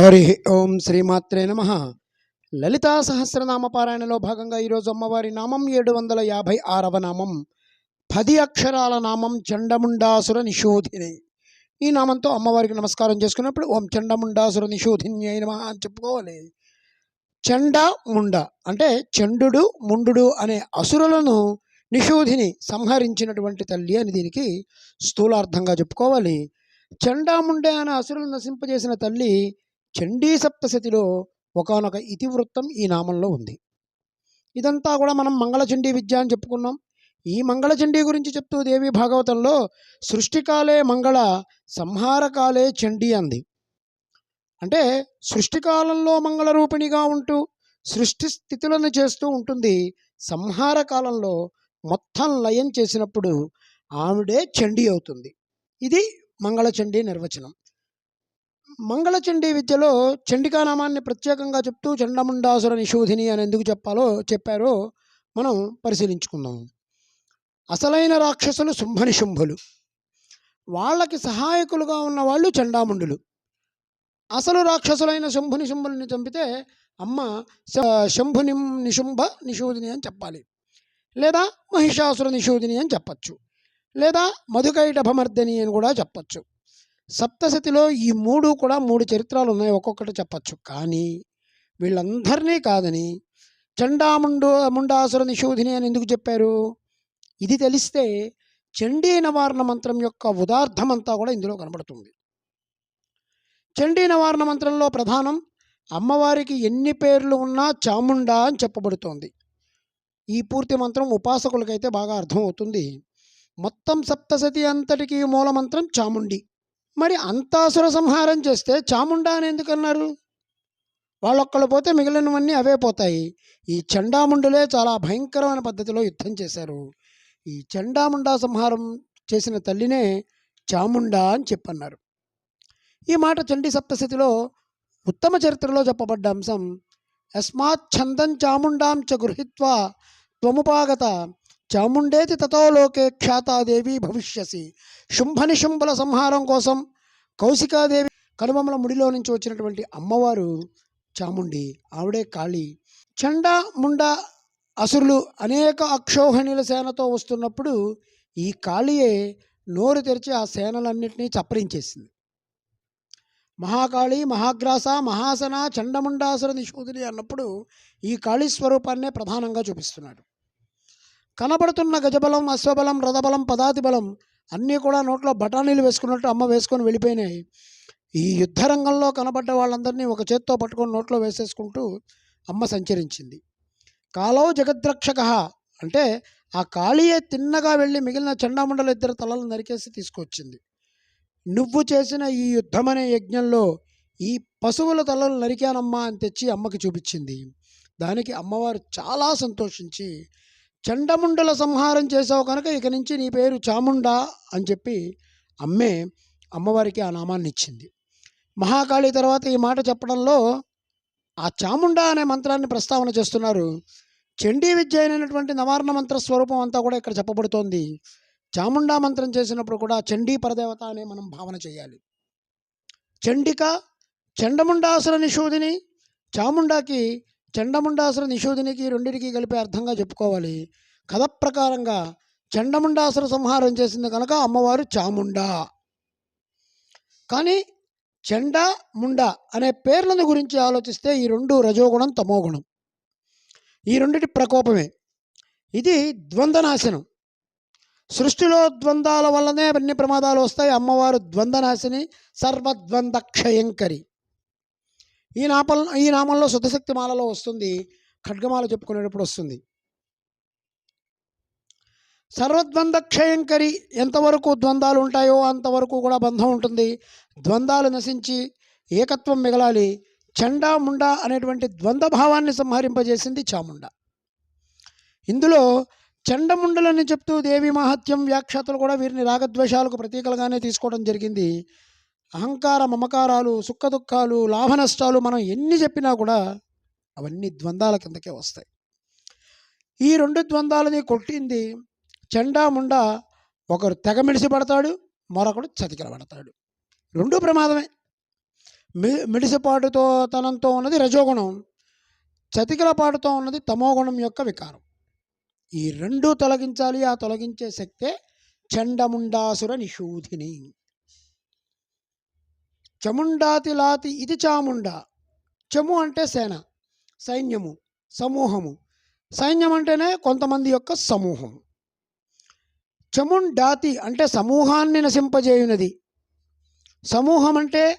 హరి ఓం శ్రీమాత్రే నమ. లలితా సహస్రనామ పారాయణలో భాగంగా ఈరోజు అమ్మవారి నామం ఏడు వందల యాభై ఆరవ నామం. పది అక్షరాల నామం చండముండాసుర నిషోధిని. ఈ నామంతో అమ్మవారికి నమస్కారం చేసుకున్నప్పుడు ఓం చండముండాసుర నిషోధిని అయిన అని చెప్పుకోవాలి. చండ ముండ అంటే చండు ముండు అనే అసురులను నిషోధిని సంహరించినటువంటి తల్లి అని దీనికి స్థూలార్థంగా చెప్పుకోవాలి. చండాముండే అనే అసురులను నశింపజేసిన తల్లి చండీ సప్తశతిలో ఒకనొక ఇతివృత్తం ఈ నామంలో ఉంది. ఇదంతా కూడా మనం మంగళచండీ విద్య అని చెప్పుకున్నాం. ఈ మంగళచండీ గురించి చెప్తూ దేవి భాగవతంలో సృష్టికాలే మంగళ సంహారకాలే చండీ అంది. అంటే సృష్టికాలంలో మంగళ రూపిణిగా ఉంటూ సృష్టి స్థితులను చేస్తూ ఉంటుంది. సంహార కాలంలో మొత్తం లయం చేసినప్పుడు ఆవిడే చండీ అవుతుంది. ఇది మంగళచండీ నిర్వచనం. మంగళచండీ విద్యలో చండికా నామాన్ని ప్రత్యేకంగా చెప్తూ చండముండాసుర నిశోధిని అని ఎందుకు చెప్పాలో చెప్పారో మనం పరిశీలించుకుందాం. అసలైన రాక్షసులు శుంభనిశుంభులు వాళ్ళకి సహాయకులుగా ఉన్న వాళ్ళు చండాముండులు. అసలు రాక్షసులైన శంభుని శుంభుల్ని చంపితే అమ్మ శ- శంభుని నిశుంభ నిషూదిని అని చెప్పాలి. లేదా మహిషాసుర నిషూదిని అని చెప్పచ్చు. లేదా మధుకైటభమర్దిని అని కూడా చెప్పచ్చు. సప్తశతిలో ఈ మూడు కూడా మూడు చరిత్రలు ఉన్నాయి ఒక్కొక్కటి చెప్పచ్చు. కానీ వీళ్ళందరినీ కాదని చండాముండు ముండాసుర నిశోధిని అని ఎందుకు చెప్పారు? ఇది తెలిస్తే చండీ నివారణ మంత్రం యొక్క ఉదార్థమంతా కూడా ఇందులో కనబడుతుంది. చండీ నివారణ మంత్రంలో ప్రధానం అమ్మవారికి ఎన్ని పేర్లు ఉన్నా చాముండా అని చెప్పబడుతోంది. ఈ పూర్తి మంత్రం ఉపాసకులకైతే బాగా అర్థమవుతుంది. మొత్తం సప్తశతి అంతటికీ మూలమంత్రం చాముండి. మరి అంతాసుర సంహారం చేస్తే చాముండా అని ఎందుకన్నారు వాళ్ళొక్కళ్ళు పోతే మిగిలినవన్నీ అవే పోతాయి. ఈ చండాముండులే చాలా భయంకరమైన పద్ధతిలో యుద్ధం చేశారు. ఈ చండాముండా సంహారం చేసిన తల్లినే చాముండా అని చెప్పన్నారు. ఈ మాట చండీ సప్తశతిలో ఉత్తమ చరిత్రలో చెప్పబడ్డ అంశం యస్మాత్ ఛందం చాముండాం చ గృహీత్వా త్వముపాగత చాముండేతి తతో లోకే ఖ్యాతాదేవి భవిష్యసి. శుంభనిశుంభల సంహారం కోసం కౌశికాదేవి కనుబొమ్మల ముడిలో నుంచి వచ్చినటువంటి అమ్మవారు చాముండి ఆవిడే కాళీ. చండ ముండ అసురులు అనేక అక్షోహిణీల సేనతో వస్తున్నప్పుడు ఈ కాళీయే నోరు తెరిచి ఆ సేనలన్నింటినీ చప్పరించేసింది. మహాకాళి మహాగ్రాస మహాసన చండముండాసుర నిశోధిని అన్నప్పుడు ఈ కాళీ స్వరూపాన్నే ప్రధానంగా చూపిస్తున్నాడు. కనబడుతున్న గజబలం అశ్వబలం రథబలం పదాతి బలం అన్నీ కూడా నోట్లో బఠానీలు వేసుకున్నట్టు అమ్మ వేసుకొని వెళ్ళిపోయినాయి. ఈ యుద్ధ రంగంలో కనబడ్డ వాళ్ళందరినీ ఒక చేత్తో పట్టుకొని నోట్లో వేసేసుకుంటూ అమ్మ సంచరించింది. కాలో జగద్రక్షక అంటే ఆ కాళీయే తిన్నగా వెళ్ళి మిగిలిన చండామండల ఇద్దరు తలలు నరికేసి తీసుకొచ్చింది. నువ్వు చేసిన ఈ యుద్ధమనే యజ్ఞంలో ఈ పశువుల తలలు నరికానమ్మా అని తెచ్చి అమ్మకి చూపించింది. దానికి అమ్మవారు చాలా సంతోషించి చండముండల సంహారం చేసావు కనుక ఇక నుంచి నీ పేరు చాముండా అని చెప్పి అమ్మే అమ్మవారికి ఆ నామాన్ని ఇచ్చింది మహాకాళి తర్వాత ఈ మాట చెప్పడంలో ఆ చాముండా అనే మంత్రాన్ని ప్రస్తావన చేస్తున్నారు. చండీ విద్య అయినటువంటి నవారణ మంత్ర స్వరూపం అంతా కూడా ఇక్కడ చెప్పబడుతోంది. చాముండా మంత్రం చేసినప్పుడు కూడా చండీ పరదేవత అనే మనం భావన చేయాలి. చండిక చండముండాసుర నిషూదిని చాముండాకి చండముండాసుర నిషోధినికి రెండిటికి కలిపి అర్థంగా చెప్పుకోవాలి. కథ ప్రకారంగా చండముండాసుర సంహారం చేసింది కనుక అమ్మవారు చాముండా. కానీ చండ ముండ అనే పేర్లను గురించి ఆలోచిస్తే ఈ రెండు రజోగుణం తమోగుణం. ఈ రెండిటి ప్రకోపమే. ఇది ద్వంద్వనాశనం. సృష్టిలో ద్వంద్వాల వల్లనే అన్ని ప్రమాదాలు వస్తాయి. అమ్మవారు ద్వంద్వనాశిని సర్వద్వంద క్షయంకరి ఈ నాపం ఈ నామంలో శుద్ధశక్తి మాలలో వస్తుంది. ఖడ్గమాల చెప్పుకునేటప్పుడు వస్తుంది. సర్వద్వంద క్షయంకరి ఎంతవరకు ద్వంద్వాలు ఉంటాయో అంతవరకు కూడా బంధం ఉంటుంది. ద్వంద్వాలు నశించి ఏకత్వం మిగలాలి. చండా ముండా అనేటువంటి ద్వంద్వ భావాన్ని సంహరింపజేసింది చాముండ. ఇందులో చండముండలని చెప్తూ దేవి మహత్యం వ్యాఖ్యాతలు కూడా వీరిని రాగద్వేషాలకు ప్రతీకలుగానే తీసుకోవడం జరిగింది. అహంకార మమకారాలు సుఖ దుఃఖాలు లాభ నష్టాలు మనం ఎన్ని చెప్పినా కూడా అవన్నీ ద్వంద్వాల కిందకే వస్తాయి. ఈ రెండు ద్వంద్వాలని కొట్టింది చండా ముండా ఒకరు తెగ మిడిసి పడతాడు మరొకడు చతికిల పడతాడు రెండు ప్రమాదమే. మి మిడిసిపాటుతో తనంతో ఉన్నది రజోగుణం చతికిలపాటుతో ఉన్నది తమోగుణం యొక్క వికారం. ఈ రెండూ తొలగించాలి ఆ తొలగించే శక్తే చండముండాసుర నిషూధిని. చముండాతిలాతి ఇది చాముండా. చము అంటే సేన సైన్యము సమూహము. సైన్యం అంటేనే కొంతమంది యొక్క సమూహం. చముండాతి అంటే సమూహాన్ని నశింపజేయునది. సమూహం అంటే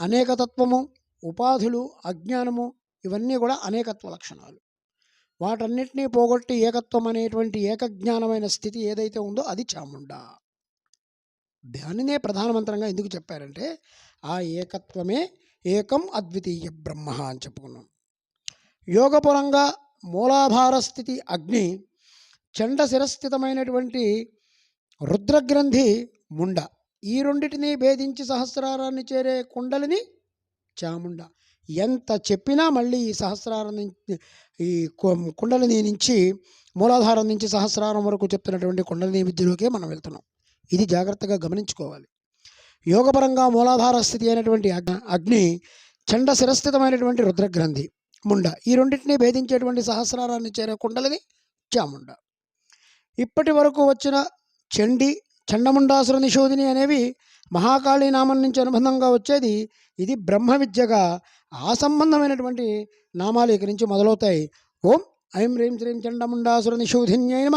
అనేకతత్వము ఉపాధులు అజ్ఞానము ఇవన్నీ కూడా అనేకత్వ లక్షణాలు. వాటన్నిటినీ పోగొట్టి ఏకత్వం అనేటువంటి ఏకజ్ఞానమైన స్థితి ఏదైతే ఉందో అది చాముండా. దానినే ప్రధానమంత్రంగా ఎందుకు చెప్పారంటే ఆ ఏకత్వమే ఏకం అద్వితీయ బ్రహ్మ అని చెప్పుకున్నాం. యోగపరంగా మూలాధార స్థితి అగ్ని చండ శిరస్థితమైనటువంటి రుద్రగ్రంథి ముండ ఈ రెండిటిని భేదించి సహస్రారాన్ని చేరే కుండలిని చాముండ. ఎంత చెప్పినా మళ్ళీ ఈ సహస్రారం ఈ కు- కుండలిని నుంచి మూలాధారం నుంచి సహస్రారం వరకు చెప్తున్నటువంటి కుండలిని విద్యలోకే మనం వెళ్తున్నాం. ఇది జాగ్రత్తగా గమనించుకోవాలి. యోగపరంగా మూలాధార స్థితి అయినటువంటి అగ్ని చండ శిరస్థితమైనటువంటి రుద్రగ్రంథి ముండ. ఈ రెండింటిని భేదించేటువంటి సహస్రారాన్ని చేరే కుండలిని చాముండ. ఇప్పటి వరకు వచ్చిన చండి చండముండాసుర నిషోధిని అనేవి మహాకాళి నామం నుంచి అనుబంధంగా వచ్చేది ఇది బ్రహ్మ విద్యగా ఆ సంబంధమైనటువంటి నామాలు ఇక్కడి నుంచి మొదలవుతాయి. ఓం ఐం రీం శ్రీం చండముండాసుర నిషోధిన్యై నమ.